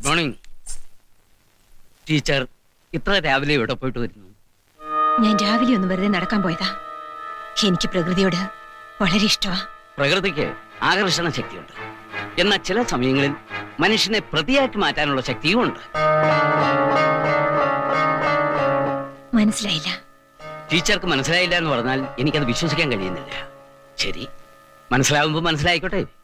Good morning teacher ഇത്ര രാവിലെ ഇവിടെ പോയിട്ട് വരുന്നു? ഞാൻ രാവിലെ ഒന്ന് വെറുതെ നടക്കാൻ പോയതാ. എനിക്ക് പ്രകൃതിയോട് വളരെ ഇഷ്ടമാ പ്രകൃതിക്ക് ആകർഷണ ശക്തിയുണ്ട്. എന്നാൽ ചില സമയങ്ങളിൽ മനുഷ്യനെ പ്രതിയാക്കി മാറ്റാനുള്ള ശക്തിയും ഉണ്ട്. മനസ്സിലായില്ല. ടീച്ചർക്ക് മനസ്സിലായില്ല എന്ന് പറഞ്ഞാൽ എനിക്കത് വിശ്വസിക്കാൻ കഴിയുന്നില്ല. ശരി. മനസ്സിലാവുമ്പോൾ മനസ്സിലായിക്കോട്ടെ.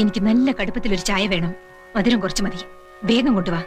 എനിക്ക് നല്ല കടുപ്പത്തിൽ ഒരു ചായ വേണം. മധുരം കുറച്ച് മതി. വേഗം കൊണ്ടുവാ.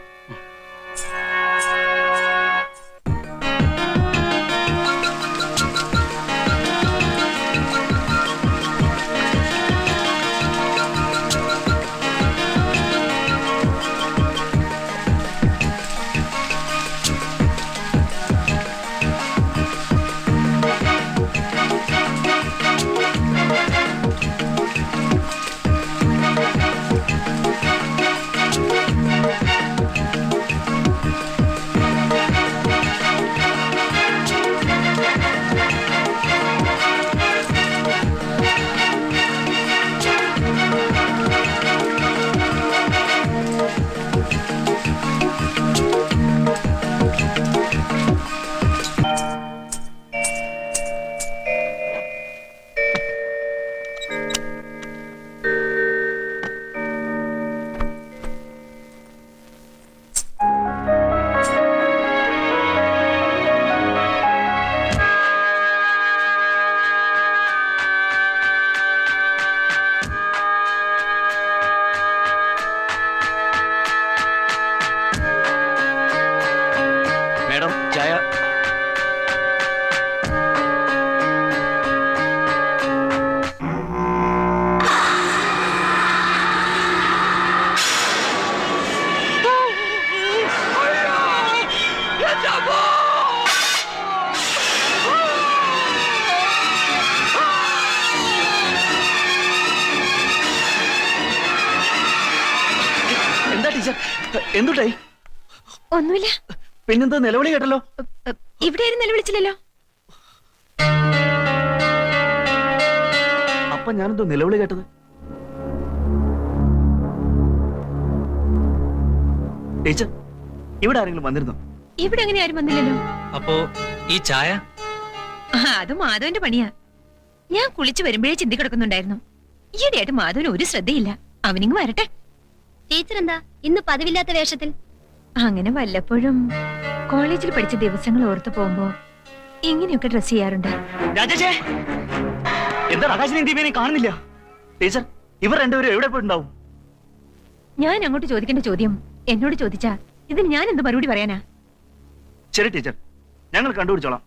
പിന്നെന്താ നിലവിളി കേട്ടല്ലോ? ഇവിടെ ആരും നിലവിളിച്ചില്ലല്ലോ. അപ്പൊ ഞാനെന്തോ നിലവിളി കേട്ടത്. ടീച്ചർ ഇവിടെ ആരെങ്കിലും വന്നിരുന്നോ? ഇവിടെ അങ്ങനെ ആരും വന്നില്ലല്ലോ. അപ്പോ ഈ ചായ? ആ, അത് മാധവന്റെ പണിയാ. ഞാൻ കുളിച്ചു വരുമ്പോഴേ ചിന്തി കിടക്കുന്നുണ്ടായിരുന്നു. ഈയിടെയായിട്ട് മാധവന് ഒരു ശ്രദ്ധയില്ല. അവനിങ് വരട്ടെ. ടീച്ചർ എന്താ ഇന്ന് പതിവില്ലാത്ത വേഷത്തിൽ? അങ്ങനെ വല്ലപ്പോഴും കോളേജിൽ പഠിച്ച ദിവസങ്ങൾ ഓർത്തു പോകുമ്പോ ഇങ്ങനെയൊക്കെ ഡ്രസ് ചെയ്യാറുണ്ട്. രാജേഷേ എന്താ ആകാശിനെയും ദീപേനെ കാണുന്നില്ല? ടീച്ചർ ഇവർ രണ്ടുപേരും എവിടെ പോയിട്ടുണ്ടാവും? ഞാൻ അങ്ങോട്ട് ചോദിക്കേണ്ട ചോദ്യം എന്നോട് ചോദിച്ചാ ഇതിന് ഞാൻ എന്ത് മറുപടി പറയാനാ? ശരി ടീച്ചർ. ഞങ്ങൾ കണ്ടുപിടിച്ചോളാം.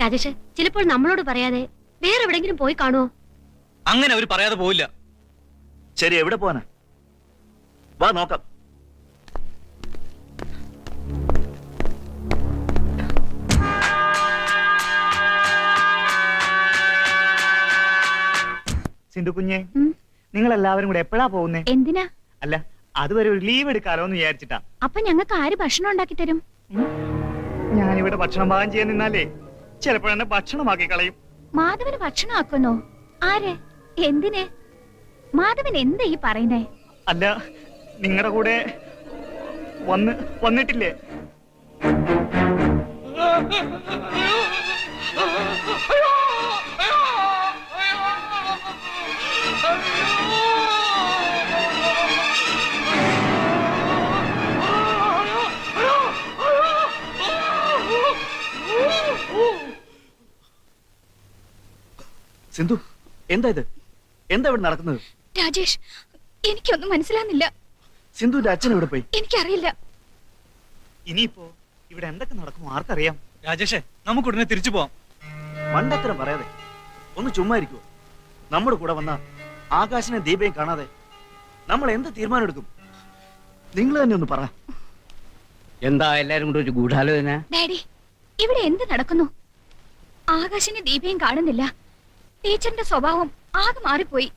രാജേഷ് ചിലപ്പോൾ നമ്മളോട് പറയാതെ വേറെ എവിടെങ്കിലും പോയി കാണുമോ അങ്ങനെ അവർ പറയാതെ പോവില്ല. ശരി എവിടെ പോവാനാ? വാ നോക്കാം. സിന്ധു കുഞ്ഞെ നിങ്ങൾ എല്ലാവരും കൂടെ എപ്പോഴാ പോകുന്നേ? എന്തിനാ? അല്ല അതുവരെ ഒരു ലീവ് എടുക്കാലോ എന്ന് വിചാരിച്ചിട്ടാ. അപ്പൊ ഞങ്ങൾക്ക് ആര് ഭക്ഷണം ഉണ്ടാക്കി തരും? ഞാനിവിടെ ഭക്ഷണം പാകം ചെയ്യാൻ നിന്നാലേ ചിലപ്പോൾ ചിലപ്പോഴെന്നെ ഭക്ഷണമാക്കി കളയും. മാധവന് ഭക്ഷണം ആക്കുന്നോ ആരെ? എന്തിനെ? മാധവൻ എന്താ ഈ പറയുന്നേ? അല്ല നിങ്ങളുടെ കൂടെ വന്ന് വന്നിട്ടില്ലേ? സിന്ധു എന്താ ഇത്? എന്താ ഇവിടെ നടക്കുന്നത്? രാജേഷ് എനിക്കൊന്നും മനസ്സിലാകുന്നില്ല സിന്ധുവിന്റെ അച്ഛൻ എവിടെ പോയി? എനിക്കറിയില്ല. ഇനിയിപ്പോ ഇവിടെ എന്തൊക്കെ നടക്കും ആർക്കറിയാം? രാജേഷേ നമുക്ക് ഉടനെ തിരിച്ചു പോവാം. മണ്ടത്തരം പറയാതെ ഒന്ന് ചുമ്മാ ഇരിക്കുവോ? നമ്മുടെ കൂടെ വന്ന ആകാശനെ ദീപയും കാണാതെ നമ്മൾ എന്ത് തീരുമാനം എടുക്കും? നിങ്ങൾ തന്നെ ഒന്ന് പറ. എന്താ എല്ലാരും കൂടെ ഒരു ഗൂഢാലോചന? ഡാഡി ഇവിടെ എന്ത് നടക്കുന്നു? ആകാശിനെ ദീപയും കാണുന്നില്ല. ടീച്ചറിന്റെ സ്വഭാവം ആകെ മാറിപ്പോയി.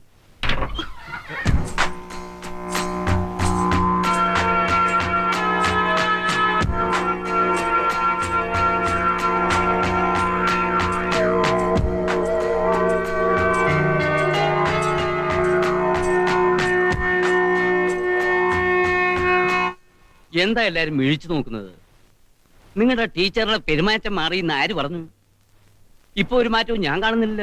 എന്താ എല്ലാരും മിഴിച്ചു നോക്കുന്നത്? നിങ്ങളുടെ ടീച്ചറുടെ പെരുമാറ്റം മാറി എന്ന് ആര് പറഞ്ഞു? ഇപ്പൊ ഒരു മാറ്റവും ഞാൻ കാണുന്നില്ല.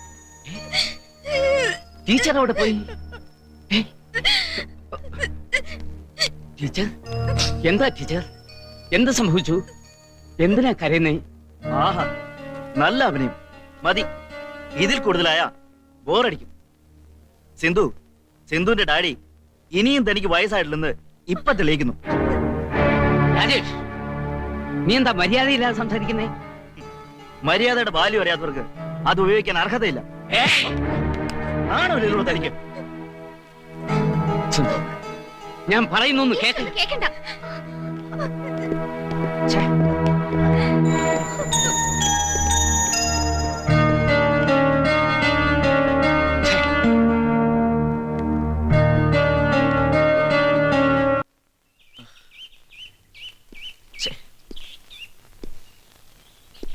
ടീച്ചർ അവിടെ പോയി? ടീച്ചർ എന്താ ടീച്ചർ? എന്ത് സംഭവിച്ചു? എന്തിനാ കരയുന്നേ? ആഹാ നല്ല അഭിനയം. മതി. ഇതിൽ കൂടുതലായ ബോറടിക്കും സിന്ധു സിന്ധുവിന്റെ ഡാഡി ഇനിയും തനിക്ക് വയസ്സായിട്ടില്ലെന്ന് ഇപ്പൊ തെളിയിക്കുന്നു. രാജേഷ് നീ എന്താ മര്യാദയില്ലാതെ സംസാരിക്കുന്നേ? മര്യാദയുടെ ബാല്യം അറിയാത്തവർക്ക് അത് ഉപയോഗിക്കാൻ അർഹതയില്ല. ആണോ ഇല്ലല്ലോ തനിക്ക്? ഞാൻ പറയുന്നു കേൾക്ക കേക്കണ്ട.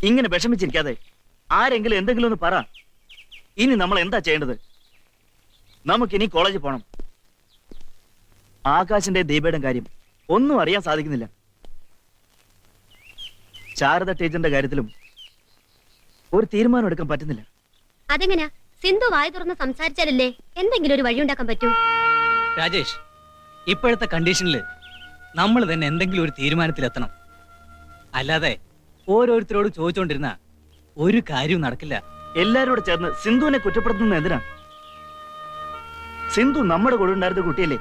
ഇങ്ങനെ വിഷമിച്ചിരിക്കാതെ ആരെങ്കിലും എന്തെങ്കിലും ഒന്ന് പറ. ഇനി നമ്മൾ എന്താ ചെയ്യേണ്ടത്? നമുക്കിനി കോളേജിൽ പോണം. ആകാശിന്റെ ദീപയുടെ കാര്യം ഒന്നും അറിയാൻ സാധിക്കുന്നില്ല. ശാരദ ടീച്ചറിന്റെ കാര്യത്തിലും ഒരു തീരുമാനം എടുക്കാൻ പറ്റുന്നില്ല. അതെങ്ങനെയാ സിന്ധു വായ തുറന്ന് സംസാരിച്ചാലല്ലേ എന്തെങ്കിലും ഒരു വഴി ഉണ്ടാക്കാൻ പറ്റൂ? രാജേഷ് ഇപ്പോഴത്തെ കണ്ടീഷനിൽ നമ്മൾ തന്നെ എന്തെങ്കിലും ഒരു തീരുമാനത്തിലെത്തണം. അല്ലാതെ ഓരോരുത്തരോട് ചോദിച്ചുകൊണ്ടിരുന്ന ഒരു കാര്യവും നടക്കില്ല. എല്ലാരോടും ചേർന്ന് സിന്ധുവിനെ കുറ്റപ്പെടുത്തുന്ന എന്തിനാ? സിന്ധു നമ്മുടെ കൂടെ ഉണ്ടായിരുന്ന കുട്ടിയല്ലേ?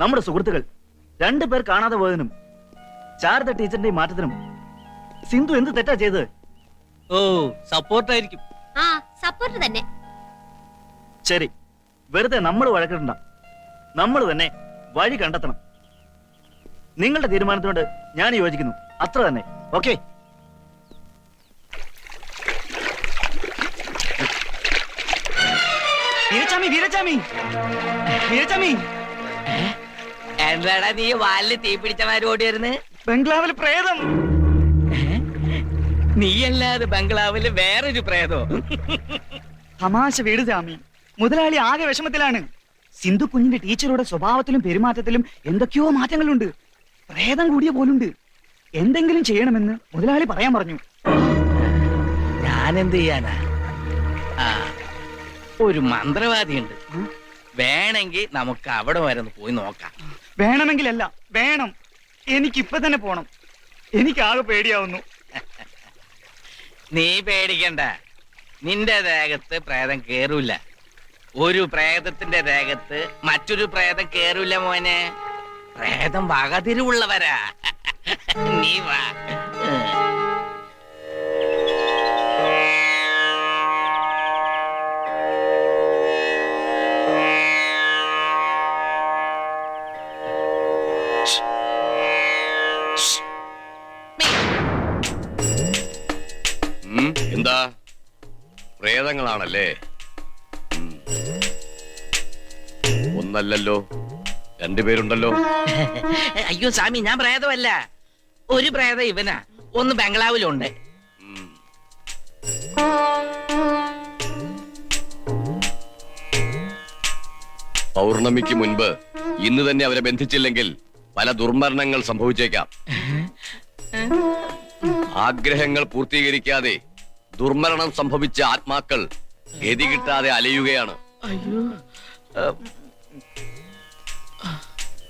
നമ്മുടെ സുഹൃത്തുക്കൾ. രണ്ടു പേർ കാണാതെ പോയതിനും ശാരദ ടീച്ചറിന്റെ മാറ്റത്തിനും സിന്ധു എന്ത് തെറ്റാ ചെയ്തത്? ഓ സപ്പോർട്ടായിരിക്കും. ആ സപ്പോർട്ട് തന്നെ. ശരി വെറുതെ നമ്മൾ വഴക്കിടണ്ട. നമ്മൾ തന്നെ വഴി കണ്ടെത്തണം. നിങ്ങളുടെ തീരുമാനത്തിനോട് ഞാൻ യോജിക്കുന്നു. അത്ര തന്നെ. ഓക്കെ? വീരച്ചാമി വീരച്ചാമി. വീരച്ചാമി. എന്താടാ നീ വാലിൽ തീ പിടിച്ചമാര് ഓടി വരുന്നത് ബംഗ്ലാവിൽ പ്രേതം. നീയല്ലാതെ ബംഗ്ലാവിൽ വേറൊരു പ്രേതോ? തമാശ വീട് സ്വാമി. മുതലാളി ആകെ വിഷമത്തിലാണ്. സിന്ധു കുഞ്ഞിന്റെ ടീച്ചറുടെ സ്വഭാവത്തിലും പെരുമാറ്റത്തിലും എന്തൊക്കെയോ മാറ്റങ്ങളുണ്ട്. പ്രേതം കൂടിയ പോലുണ്ട്. എന്തെങ്കിലും ചെയ്യണമെന്ന് മുതലാളി പറയാൻ പറഞ്ഞു. ഞാൻ എന്ത് ചെയ്യാനാ? ഒരു മന്ത്രവാദിയുണ്ട്. വേണമെങ്കിൽ നമുക്ക് അവിടെ വരെ ഒന്ന് പോയി നോക്കാം. വേണമെങ്കിലല്ല വേണം. എനിക്കിപ്പൊ തന്നെ പോണം. എനിക്ക് ആകെ പേടിയാവുന്നു. നീ പേടിക്കണ്ട. നിന്റെ ദേഹത്ത് പ്രേതം കേറൂല. ഒരു പ്രേതത്തിന്റെ ദേഹത്ത് മറ്റൊരു പ്രേതം കേറൂല മോനെ. പ്രേതം വകതിരിവുള്ളവരാ. നീ വാ. പ്രേതങ്ങളാണല്ലേ ഉം. ഒന്നല്ലല്ലോ രണ്ടുപേരുണ്ടല്ലോ അയ്യോ സ്വാമി ഞാൻ പ്രേതമല്ല. ഒരു പ്രേത ഇവനാ. ഒന്ന് ബംഗ്ലാവിലുണ്ട്. പൗർണമിക്ക് മുൻപ് ഇന്ന് തന്നെ അവരെ ബന്ധിച്ചില്ലെങ്കിൽ പല ദുർമരണങ്ങൾ സംഭവിച്ചേക്കാം. ആഗ്രഹങ്ങൾ പൂർത്തീകരിക്കാതെ ദുർമരണം സംഭവിച്ച ആത്മാക്കൾ ഗതി കിട്ടാതെ അലയുകയാണ്.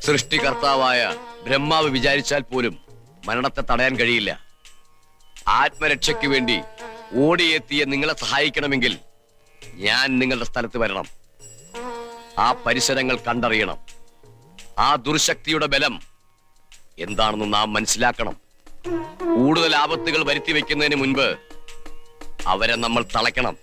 സൃഷ്ടികർത്താവായ ബ്രഹ്മാവ് വിചാരിച്ചാൽ പോലും മരണത്തെ തടയാൻ കഴിയില്ല. ആത്മരക്ഷയ്ക്ക് വേണ്ടി ഓടിയെത്തിയ നിങ്ങളെ സഹായിക്കണമെങ്കിൽ ഞാൻ നിങ്ങളുടെ സ്ഥലത്ത് വരണം. ആ പരിസരങ്ങൾ കണ്ടറിയണം. ആ ദുർശക്തിയുടെ ബലം എന്താണെന്ന് നാം മനസ്സിലാക്കണം. കൂടുതൽ ആപത്തുകൾ വരുത്തി വെക്കുന്നതിന് മുൻപ് അവരെ നമ്മൾ തളയ്ക്കണം.